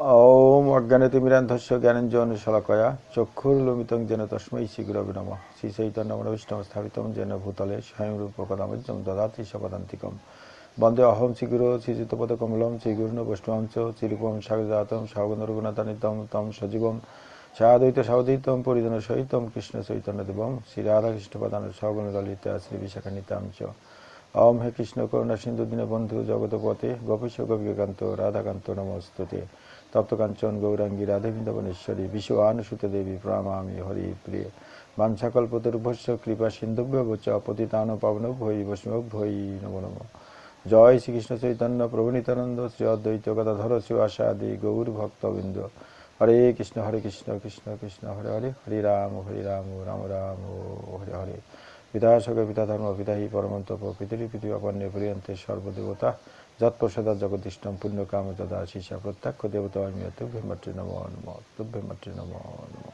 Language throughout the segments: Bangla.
ওম অজ্ঞানতিমিরান্ধস্য জ্ঞানঞ্জন শলাকয়া চক্ষুর্লুমিতং যেন তস্मै শ্রীগুরবে নমঃ। শ্রী চৈতন্যমনবিষ্ণম স্থাপিতম যেন ভূতলে স্বয়ংরূপকদামজ্জম দদাতি সপদান্তিকম বন্দে অহম শ্রীগুরু শ্রীযুতপদকমলম শ্রীগুরুণ বৈষ্ণবম চ শ্রীরূপম সাগজাতম সাগনরঘুনাথানিতম তম সজীবম সাদ্বৈত সাবধীতম পরিজন সহিতম কৃষ্ণ চৈতন্যদেবম শ্রী রাধাকৃষ্ণ প্রধান সগণ ললিতা শ্রী বিশাখানিতাম চ। ওম হে কৃষ্ণ করুণা সিন্ধু দীনবন্ধু জগতপতে গোপীশ গোপীকান্ত রাধাকান্ত নমস্তুতে। তপ্তকাঞ্চন গৌরাঙ্গী রাধে বৃন্দাবনেশ্বরী বিশ্ব আনুসুত দেবী, প্রণামামি, হরি প্রিয়। বাঞ্ছাকল্পতরুভস্য, কৃপা সিন্ধুভ্য চ পতিতান পাবন ভৈ বৈষ্ণব ভৈ নম নম। জয় শ্রীকৃষ্ণ চৈতন্য প্রভু নিত্যানন্দ শ্রী অদ্বৈত গদাধর, শ্রী আদি গৌর ভক্তবৃন্দ। হরে কৃষ্ণ হরে কৃষ্ণ কৃষ্ণ কৃষ্ণ, হরে হরে হরে রাম হরে রাম রাম রাম, হরে হরে। পিতা সক পিতা ধর্ম পিতা হি পরমন্ত পিতৃ পৃথিবী অপর্ণে প্রিয়ন্তে সর্বদেবতা। যৎপ্রসাদা জগদিষ্টম পুণ্যকাম তদা শিষা প্রত্যক্ষ দেবতা অমিয় নম নম, তুভ্যে নম নম।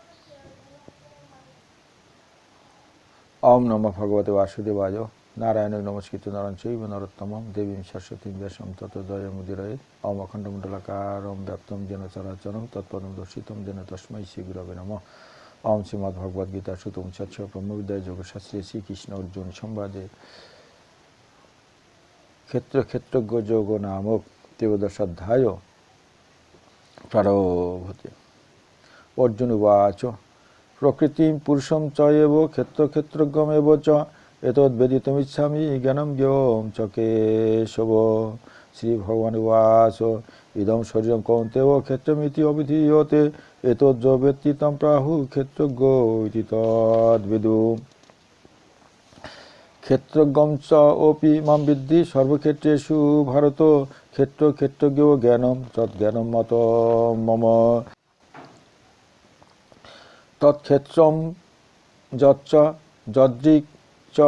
ওম নম ভগবতে বাসুদেবায় নারায়ণ নমস্কৃত নারায়ণ চৈব নরোত্তমম, দেবীম সরস্বতী ব্যাসম তত দয়মুদিরয়ে ওম অখণ্ডমণ্ডলাকারম ব্যাপ্তম যেন চরাচরম তৎপদম দর্শিতম যেন তস্मै শ্রী গুরবে নম। ওম শ্রীমদ্ ভগবদ গীতা সুতম সচ্ছ ব্রহ্মবিদ্যায় যোগশাস্ত্রী শ্রীকৃষ্ণ অর্জুন সংবাদে। ক্ষেত্র ক্ষেত্রজ্ঞ যোগ নামক ত্রয়োদশাধ্যায় প্রারভতে অর্জুন উবাচ, প্রকৃতিম পুরুষম চ এব ক্ষেত্র ক্ষেত্রজ্ঞমেব চ এতদ্বেদিতমিচ্ছামি জ্ঞানম ব্যোম চ কেশব। শ্রী ভগবান উবাচ, ইদম শরীরম কৌন্তেয় ক্ষেত্রমিতি অবিধীয়তে এতজ্জ প্রাহু ক্ষেত্রজ্ঞ ইতি তদ্বিদু ক্ষেত্রজ্ঞম চ ওপি মাম বিদ্ধি সর্বক্ষেত্রেষু ভারত, ক্ষেত্র ক্ষেত্রজ্ঞ জ্ঞানম তৎজ্ঞানম মত মম। তৎক্ষেত্রম যচ্চ যদৃক চ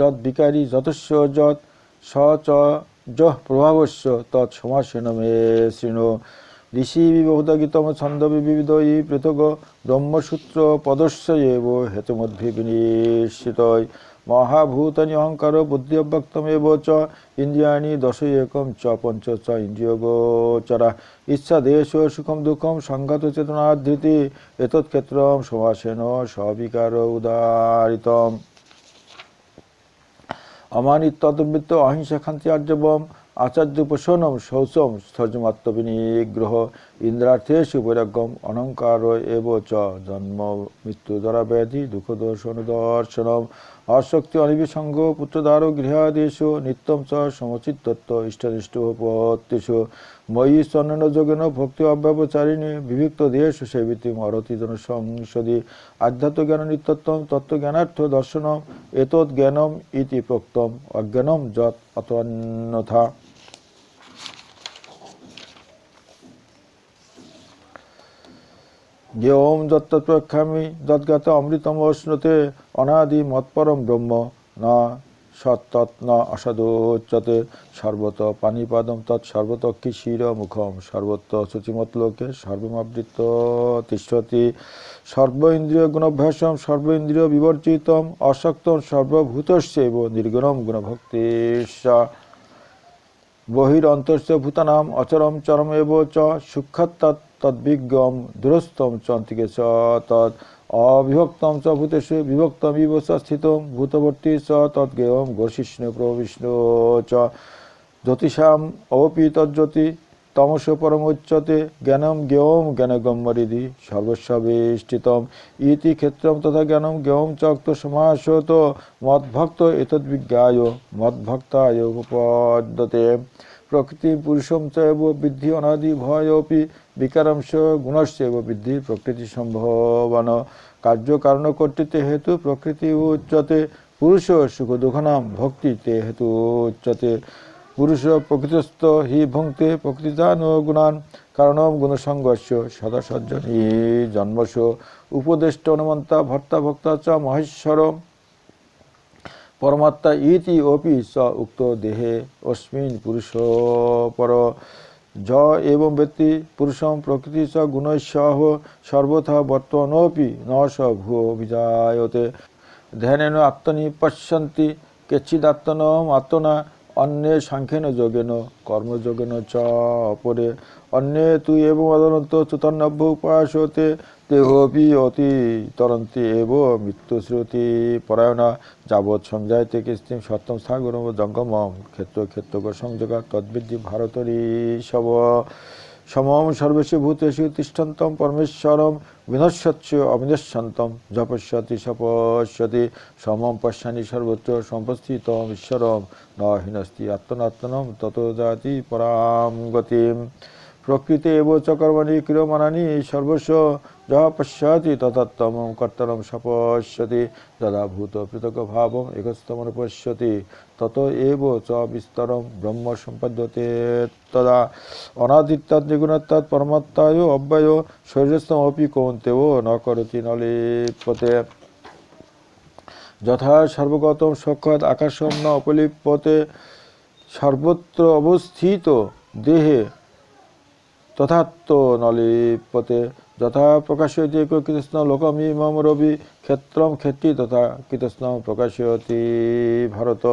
যদ্বিকারী যতস্য যৎ স চ যঃ প্রভাবস্য তৎসমাসেন মে শৃণু। ঋষি বিবহুদগীতম ছন্দ বিবিধ ই পৃথক ব্রহ্মসূত্র পদস্য এব হেতুমদ্ভি বিনিশ্চিত। মহাভূতানি বুদ্ধিব্যক্তমেব চ ইন্দ্রিয়াণি দশ একম চ পঞ্চ চ ইন্দ্রিয়গোচরা। ইচ্ছা দেশ সুখম দুঃখম সংঘাত চেতনাধৃতি এতৎক্ষেত্র সমাসেন সবিকার উদারিতম। অমানিত্ববৃত্ত অহিংসা খান্তি আর্যবম আচার্য পোষণম শৌচম স্থর্যমাত্মবিনিগ্রহ ইন্দ্রার্থেষু বৈরাগ্যম অনঙ্কার এব চ জন্ম মৃত্যু দ্বারা ব্যাধি দুঃখ দর্শন দর্শনম। আসক্তি অনিবিসঙ্গ পুত্রদার গৃহাদেশ নিত্যম চ সমচিত্তত্ব ইষ্টনিষ্ঠ পত্যেষু ময়ী স্বর্ণ যোগেন ভক্তি অব্যবচারিণী বিভক্ত দেশ সেবিতি মরতিজন সংসদি। আধ্যাত্ম জ্ঞান নিত্যত্বম তত্ত্বজ্ঞানার্থ দর্শনম এতৎ জ্ঞানম ইতি প্রোক্তম অজ্ঞানম যৎ অতন্যথা। জ্ঞেয়ম যত্তৎপ্রক্ষামি যদ্গাত অমৃতম অশ্নুতে অনাদি মৎপরম ব্রহ্ম না ন অসাধোচ্যতে সর্বত পানিপাদম তৎসর্বত কিশির মুখম সর্বত্র শুচিমতলোকে সর্বমাবৃত তিষ্ঠতি। সর্ব ইন্দ্রিয় গুণভ্যাসম সর্ব ইন্দ্রিয় বিবর্জিতম অসক্তম সর্বভূতস্যৈব নির্গুণম গুণভক্তিস্য বহিরন্তশ্চ ভূতানাম অচরম চরম এব চ সূক্ষত্তৎ তদ্বিজ্ঞম দূরস্থম চন্তিকে চ, তৎ অবিভক্তম চ ভূতেষু বিভক্তম ইব স্থিত ভূতবর্তী চ তদ্গেয়ম গোষিষ্ণু প্রবিষ্ণু চ। জ্যোতিষাম অপি তজ্জ্যোতি তমস পরমোচ্যতে জ্ঞানম জ্ঞেয়ম জ্ঞানগম্যরিধি সর্বস্ববেষ্টিতম। ইতি ক্ষেত্রম তথা জ্ঞানম জ্ঞেয়ম চক্ত সমাসত মদ্ভক্ত এতদ্বিজ্ঞায় মদ্ভক্তায় উপপদ্যতে। প্রকৃতি পুরুষম চব বৃদ্ধি অনাদি ভয়পি বিকারাংশ গুণস্যব বৃদ্ধি প্রকৃতি সম্ভবান। কার্য কারণ কর্তৃত্বে হেতু প্রকৃতি উচ্চতে পুরুষ সুখ দুঃখনাম ভক্তিতে হেতু উচ্চতে। পুরুষ প্রকৃতস্থ হি ভুঙ্ক্তে প্রকৃতিদান গুণান, কারণম গুণসংঘর্ষ সদা সজ্জনী জন্মস। উপদেষ্ট অনুমন্তা ভর্তা ভক্তা চ মহেশ্বর। পরমাত্মা ইতি অপি স উক্ত দেহে অস্মিন পুরুষ পর। য এবং ব্যক্তি পুরুষম প্রকৃতি চ গুণস্যাহ সর্বথা বর্তমানোপি ন স ভূ অভিজায়তে। ধ্যানেন আত্মনি পশ্যন্তি কেচিদাত্মনম আত্মনা অন্যে সাংখ্যেন যোগেন কর্মযোগেন চ অপরে। অন্যে তুই এবং অদন্ত চৈতন্যভ্য উপাসতে দেহবি অতি তরন্তি এব মৃত্যুশ্রুতি। পরায়ণা যাবৎ সঞ্জায়তে কৃষ্টিম স্থান গুরম জঙ্গমম ক্ষেত্র ক্ষেত্রক সংযোগা তদ্বিদ্ধি ভারতরী শব সমম সর্বেষু ভূতেষু তিষ্ঠন্তম পরমেশ্বরম বিনশ্যচ্ছ অবিনশ্যন্তম জপস্যতি সপস্যতি সমম পশ্যানি সর্বত্র সম্পস্থিতম ঈশ্বরম ন হিনস্তি আত্মনাত্মনম তত জাতি পরাম গতিম। প্রকৃতি এব চ কর্মণি ক্রিয়মাণানি সর্বস্ব যহ পশ্যতি তথাত্তম কর্তরম সপশ্যতি, যদা ভূত পৃথক ভাবম একস্তমনুপশ্যতি তত এব চ বিস্তরম ব্রহ্ম সম্পদ্যতে। তদা অনাদিত্যাৎ নিগুণত্যাৎ পরমাত্মায় অব্যয় শরীরস্থমপি কৌন্তেও ন করতি ন লিপ্যতে যথা সর্বগতম সক্ষত আকাশম ন অপলিপ্যতে সর্বত্র অবস্থিত দেহে তথাত্ম নলিপতে যথা প্রকাশয়তি কৃষ্ণ লোকমি মম রবি ক্ষেত্রম ক্ষেত্রী তথা কৃষ্ণ প্রকাশয়তি ভারত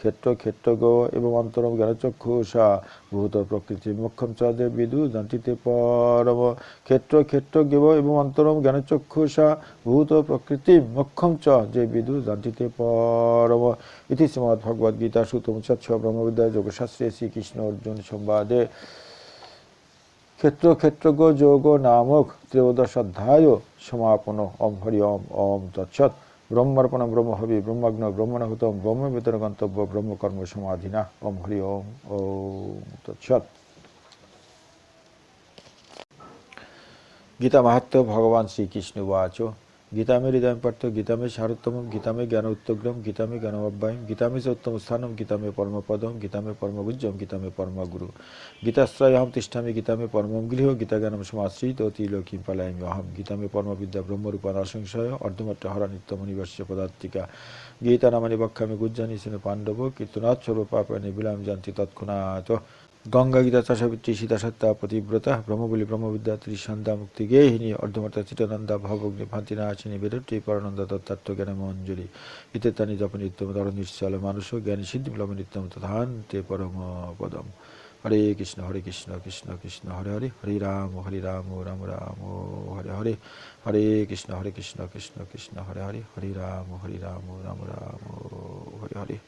ক্ষেত্র ক্ষেত্রগ এবং অন্তরম জ্ঞানচক্ষুষা ভূত প্রকৃতি মুখ্যম চ দেব বিদু জান্তিতে পরম ক্ষেত্র ক্ষেত্রজ্ঞ এবং অন্তরম জ্ঞানচক্ষুষা ভূত প্রকৃতি মুখ্যম চ যে বিদু জান্তিতে পরম। ইতি শ্রীমদ্ ভগবদ্গীতা সুতমুচ্ছ ব্রহ্মবিদ্যা যোগশাস্ত্রে শ্রীকৃষ্ণ অর্জুন সংবাদে। ক্ষেত্র ক্ষেত্রজ্ঞ যোগ নামক ত্রয়োদশ অধ্যায় সমাপন। ওম হরি ওম ওম তৎসৎ। ব্রহ্মার্পণ ব্রহ্মাগ্ন ব্রহ্মণহুতম ব্রহ্ম বেতন গন্তব্য ব্রহ্মকর্ম সমাধিনা। ওম হরি ওম ওম তৎসৎ। গীতা মাহাত্ম ভগবান শ্রীকৃষ্ণ উচ গীতা মে হৃদয় পার্থ গীতা মে সারোত্তম গীতা মে জ্ঞান উত্তগ্রম গীতা মে জ্ঞান অব্যয়ম গীতা মে চ উত্তম স্থানম গীতা মে পরমপদম গীতা মে পরমগুজ্জম গীতা মে পরমগুরু। গীতাশ্রয়হম তিষ্ঠামি গীতা মে পরমম গৃহ গীতা জ্ঞানম সমাশ্রিত, তিলোকিম পালায়ামি অহম। গীতা মে পরমবিদ্যা ব্রহ্মরূপা নরসংশয় অর্ধমট্ট হরা নিত্যমনিবর্ষ পদার্থিকা গীতা নামানি বক্ষামি গুজ্জানি সিনে পাণ্ডব কীর্তনাথ সর্বপাপানি বিলাম জানতি তৎক্ষণাৎ। গঙ্গা গীতা চাষাবিত্রী সীতা সত্তা পতিব্রতা ব্রহ্মবলী ব্রহ্মবিদ্যা ত্রিসন্ধ্যা মুক্তি গেহিনী অর্ধমর্তা চিতানন্দা ভবগ্নি ভান্তিনাশিনী বেদটি পরানন্দ তত্ত্ব মঞ্জুরি। ইতে তানি জপ নিত্যম ধর নিশ্চল মানুষ, জ্ঞানী সিদ্ধি বিলম নিত্যম তথান তে পরম পদম। হরে কৃষ্ণ হরে কৃষ্ণ কৃষ্ণ কৃষ্ণ, হরে হরে হরে রাম হরে রাম রাম রাম, হরে হরে। হরে কৃষ্ণ হরে কৃষ্ণ কৃষ্ণ কৃষ্ণ, হরে হরে হরে রাম হরে রাম রাম রাম, হরে হরে।